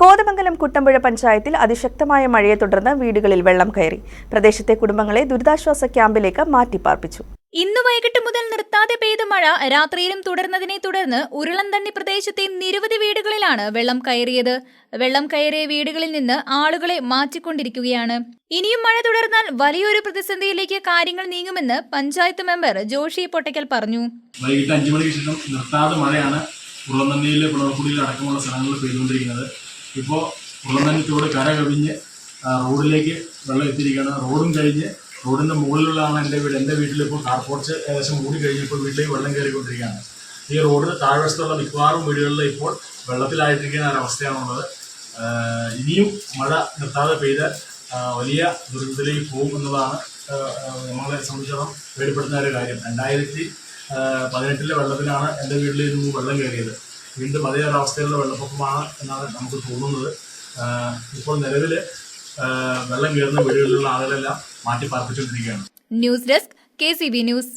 കോതമംഗലം കുട്ടമ്പുഴ പഞ്ചായത്തിൽ അതിശക്തമായ മഴയെ തുടർന്ന് വീടുകളിൽ വെള്ളം കയറി. പ്രദേശത്തെ കുടുംബങ്ങളെ ദുരിതാശ്വാസ ക്യാമ്പിലേക്ക് മാറ്റിപ്പാർപ്പിച്ചു. ഇന്ന് വൈകിട്ട് മുതൽ നിർത്താതെ പെയ്ത മഴ രാത്രിയിലും തുടർന്നതിനെ തുടർന്ന് ഉരുളന്തണ്ണി പ്രദേശത്തെ നിരവധി വീടുകളിലാണ് വെള്ളം കയറിയത്. വെള്ളം കയറിയ വീടുകളിൽ നിന്ന് ആളുകളെ മാറ്റിക്കൊണ്ടിരിക്കുകയാണ്. ഇനിയും മഴ തുടർന്നാൽ വലിയൊരു പ്രതിസന്ധിയിലേക്ക് കാര്യങ്ങൾ നീങ്ങുമെന്ന് പഞ്ചായത്ത് മെമ്പർ ജോഷി പൊട്ടയ്ക്കൽ പറഞ്ഞു. വൈകിട്ട് അഞ്ചു മണിക്ക് ശേഷം നിർത്താതെ മഴയാണ് പുളർക്കുടിയിൽ അടക്കമുള്ള സ്ഥലങ്ങളിൽ പെയ്തുകൊണ്ടിരിക്കുന്നത്. ഇപ്പോൾ ഉള്ളനന്ദിത്തോട് കര കവിഞ്ഞ് റോഡിലേക്ക് വെള്ളം എത്തിയിരിക്കുകയാണ്. റോഡും കഴിഞ്ഞ് റോഡിന്റെ മുകളിലുള്ളതാണ് എന്റെ വീട്. എന്റെ വീട്ടിൽ ഇപ്പോൾ കാർ പോർച്ച് ഏകദേശം മൂടി കഴിഞ്ഞപ്പോൾ വീട്ടിലേക്ക് വെള്ളം കയറിക്കൊണ്ടിരിക്കുകയാണ്. ഈ റോഡിന് താഴ്വശത്തുള്ള മിക്കവാറും വീടുകളിൽ ഇപ്പോൾ വെള്ളത്തിലായിട്ടിരിക്കുന്ന ഒരവസ്ഥയാണുള്ളത് ഇനിയും മഴ നിർത്താതെ പെയ്ത് വലിയ ദുരിതത്തിലേക്ക് പോകും എന്നതാണ് നമ്മളെ സംബന്ധിച്ചിടത്തോളം പേടിപ്പെടുത്തുന്ന ഒരു കാര്യം. രണ്ടായിരത്തി പതിനെട്ടിലെ വെള്ളത്തിലാണ് എന്റെ വീട്ടിൽ നിന്ന് വെള്ളം കയറിയത്. വീണ്ടും അതേ ഒരു അവസ്ഥയിലുള്ള വെള്ളപ്പൊക്കമാണ് എന്നാണ് നമുക്ക് തോന്നുന്നത്. ഇപ്പോൾ നിലവിൽ വെള്ളം കയറുന്ന വീടുകളിലുള്ള ആളുകളെല്ലാം മാറ്റി പാർപ്പിച്ചുകൊണ്ടിരിക്കുകയാണ് ന്യൂസ് ഡെസ്ക് കെ ന്യൂസ്.